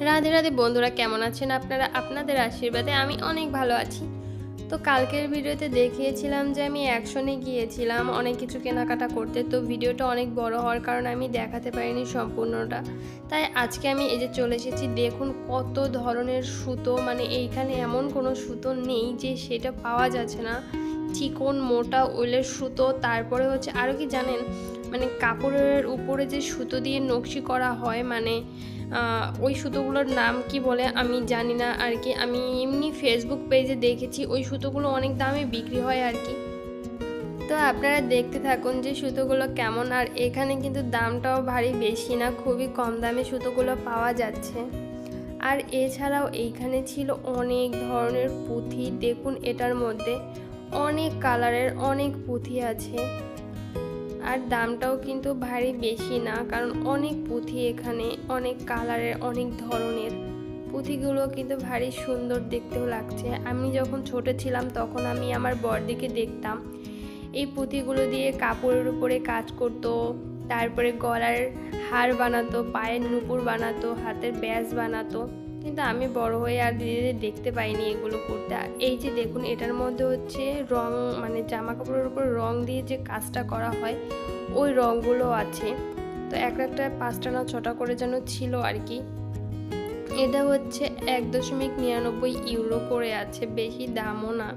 রাধে রাধে, বন্ধুরা কেমন আছেন আপনারা? আপনাদের আশীর্বাদে আমি অনেক ভালো আছি। তো কালকের ভিডিওতে দেখিয়েছিলাম যে আমি অ্যাকশনে গিয়েছিলাম, অনেক কিছু কেনাকাটা করতে। তো ভিডিওটা অনেক বড় হওয়ার কারণে আমি দেখাতে পারিনি সম্পূর্ণটা। তাই আজকে আমি এই যে চলে এসেছি, দেখুন কত ধরনের সুতো। মানে এইখানে এমন কোনো সুতো নেই যে সেটা পাওয়া যাচ্ছে না। চিকন মোটা ওলের সুতো, তারপরে হচ্ছে আরও কি জানেন? মানে কাপড়ের উপরে যে সুতো দিয়ে নকশি করা হয় মানে ওই সুতোগুলোর নাম কি বলে আমি জানি না আর কি। আমি এমনি ফেসবুক পেজে দেখেছি, ওই সুতোগুলো অনেক দামে বিক্রি হয় আর কি। তো আপনারা দেখতে থাকুন যে সুতোগুলো কেমন, আর এখানে কিন্তু দামটাও ভারী বেশি না, খুবই কম দামে সুতোগুলো পাওয়া যাচ্ছে। আর এছাড়াও এইখানে ছিল অনেক ধরনের পুঁথি, দেখুন এটার মধ্যে অনেক কালারের অনেক পুঁথি আছে। আর দামটাও কিন্তু ভারী বেশি না, কারণ অনেক পুঁথি এখানে, অনেক কালারের, অনেক ধরনের। পুঁথিগুলো কিন্তু ভারী সুন্দর দেখতেও লাগছে। আমি যখন ছোট ছিলাম তখন আমি আমার বড়দিকে দেখতাম। এই পুঁথিগুলো দিয়ে কাপড়ের উপরে কাজ করতো, তারপরে গলার হার বানাতো, পায়ের নুপুর বানাতো, হাতের ব্যাস বানাতো। কিন্তু আমি বড় হয়ে আর ধীরে দেখতে পাইনি এগুলো করতে। এই যে দেখুন, এটার মধ্যে হচ্ছে রং মানে জামা কাপড়ের উপর রং দিয়ে যে কাজটা করা হয়, ওই রঙগুলো আছে। তো এক একটা পাঁচটা না ছটা করে যেন ছিল আর কি। এটা হচ্ছে এক দশমিক নিরানব্বই ইউরো করে আছে, বেশি দামও না।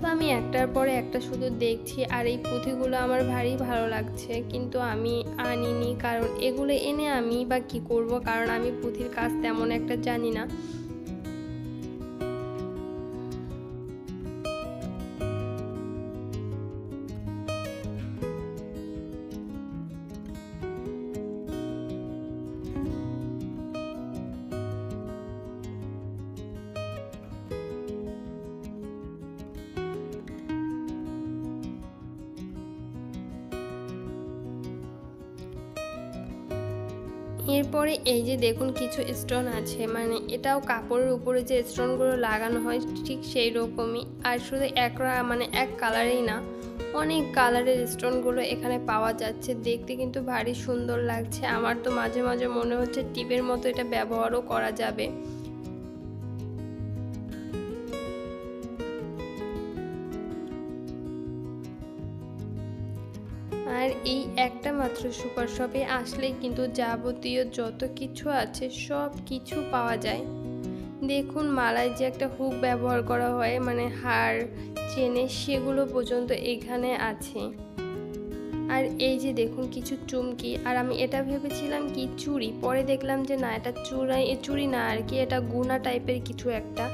তো আমি একটার পরে একটা শুধু দেখছি আর এই পুঁথিগুলো আমার ভারী ভালো লাগছে। কিন্তু আমি আনিনি, কারণ এগুলো এনে আমি বা কি করব? কারণ আমি পুঁথির কাজ তেমন একটা জানি না। এরপরে এই যে দেখুন কিছু স্টোন আছে মানে এটাও কাপড়ের উপরে যে স্টোনগুলো লাগানো হয় ঠিক সেই রকমই। আর শুধু এক মানে এক কালারেই না, অনেক কালারের স্টোনগুলো এখানে পাওয়া যাচ্ছে। দেখতে কিন্তু ভারী সুন্দর লাগছে। আমার তো মাঝে মাঝে মনে হচ্ছে টিপের মতো এটা ব্যবহারও করা যাবে। আর এই একটা মাত্র সুপার শপে আসলেই কিন্তু যাবতীয় যত কিছু আছে, সব কিছু পাওয়া যায়। দেখুন মালায় যে একটা হুক ব্যবহার করা হয় মানে হার, চেনে, সেগুলো পর্যন্ত এখানে আছে। আর এই যে দেখুন কিছু চুমকি, আর আমি এটা ভেবেছিলাম কি চুড়ি, পরে দেখলাম যে না, এটা চূড়াই এ চুড়ি না আর কি, এটা গুনা টাইপের কিছু একটা।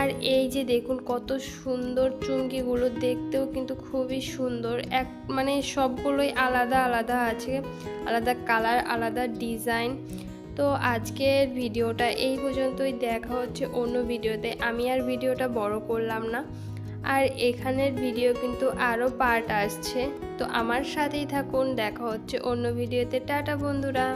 আর এই যে দেখুন কত সুন্দর চুমকিগুলো দেখতেও কিন্তু খুবই সুন্দর। এক মানে সবগুলোই আলাদা আলাদা আছে, আলাদা কালার, আলাদা ডিজাইন। তো আজকের ভিডিওটা এই পর্যন্তই, দেখা হচ্ছে অন্য ভিডিওতে। আমি আর ভিডিওটা বড় করলাম না। আর এখানের ভিডিও কিন্তু আরও পার্ট আসছে। তো আমার সাথেই থাকুন, দেখা হচ্ছে অন্য ভিডিওতে। টাটা বন্ধুরা।